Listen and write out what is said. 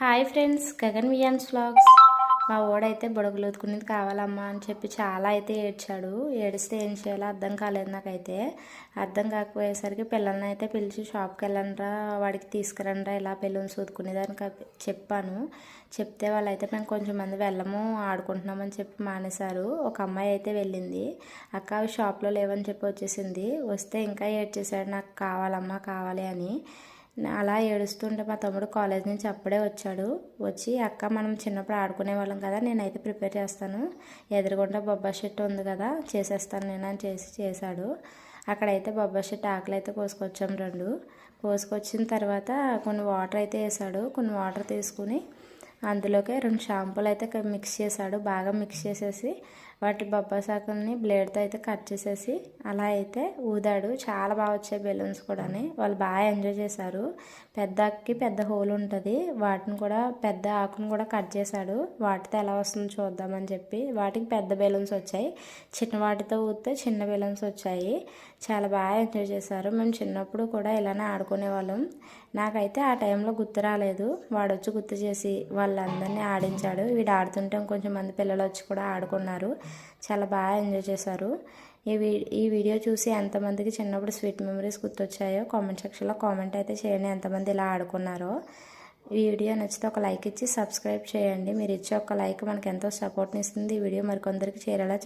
Hi friends Gagan Viaan's vlogs మా ఓడైతే బుడగలుతుకునేది కావాలమ్మా అని చెప్పి చాలా అయితే ఏడ్చాడు. ఏడిస్తే ఏం చేయాలో అర్థం కాలేదు నాకైతే. అర్థం కాకపోయేసరికి పిల్లల్ని అయితే పిలిచి షాప్కి వెళ్ళండిరా వాడికి తీసుకురండ్రా ఇలా పిల్లల్ని చదువుకునేదానికి చెప్పాను. చెప్తే వాళ్ళైతే మేము కొంచెం మంది వెళ్ళము ఆడుకుంటున్నామని చెప్పి మానేశారు. ఒక అమ్మాయి అయితే వెళ్ళింది. అక్క అవి షాప్లో లేవని చెప్పి వచ్చేసింది. వస్తే ఇంకా ఏడ్చేసాడు నాకు కావాలమ్మా కావాలి అని. అలా ఏడుస్తుంటే మా తమ్ముడు కాలేజ్ నుంచి అప్పుడే వచ్చాడు. వచ్చి అక్క మనం చిన్నప్పుడు ఆడుకునే వాళ్ళం కదా నేనైతే ప్రిపేర్ చేస్తాను. ఎదురుగుండా బొబ్బా షెట్ ఉంది కదా చేసేస్తాను నేను అని చేసి చేశాడు. అక్కడైతే బొబ్బా షెట్ ఆకలి అయితే కోసుకొచ్చాం రెండు. కోసుకొచ్చిన తర్వాత కొన్ని వాటర్ అయితే వేసాడు. కొన్ని వాటర్ తీసుకుని అందులోకి రెండు షాంపూలు అయితే మిక్స్ చేశాడు. బాగా మిక్స్ చేసేసి వాటి బొబ్బాసాకుల్ని బ్లేడ్తో అయితే కట్ చేసేసి అలా అయితే ఊదాడు. చాలా బాగా వచ్చాయి బెలూన్స్ కూడా వాళ్ళు బాగా ఎంజాయ్ చేశారు. పెద్ద అక్కి పెద్ద హోల్ ఉంటుంది. వాటిని కూడా పెద్ద ఆకును కూడా కట్ చేశాడు. వాటితో ఎలా వస్తుందో చూద్దామని చెప్పి వాటికి పెద్ద బెలూన్స్ వచ్చాయి. చిన్న వాటితో ఊదితే చిన్న బెలూన్స్ వచ్చాయి. చాలా బాగా ఎంజాయ్ చేశారు. మేము చిన్నప్పుడు కూడా ఇలానే ఆడుకునే వాళ్ళం నాకైతే ఆ టైంలో గుర్తు రాలేదు. వాడు వచ్చి గుర్తు చేసి వాళ్ళందరినీ ఆడించాడు. వీడు ఆడుతుంటే కొంచెం మంది పిల్లలు వచ్చి కూడా ఆడుకున్నారు. చాలా బాగా ఎంజాయ్ చేశారు. ఈ వీ ఈ వీడియో చూసి ఎంతమందికి చిన్నప్పుడు స్వీట్ మెమరీస్ గుర్తొచ్చాయో కామెంట్ సెక్షన్లో కామెంట్ అయితే చేయండి. ఎంతమంది ఇలా ఆడుకున్నారో. ఈ వీడియో నచ్చితే ఒక లైక్ ఇచ్చి సబ్స్క్రైబ్ చేయండి. మీరు ఇచ్చే ఒక లైక్ మనకు ఎంతో సపోర్ట్ని ఇస్తుంది. ఈ వీడియో మరికొందరికి చేరేలా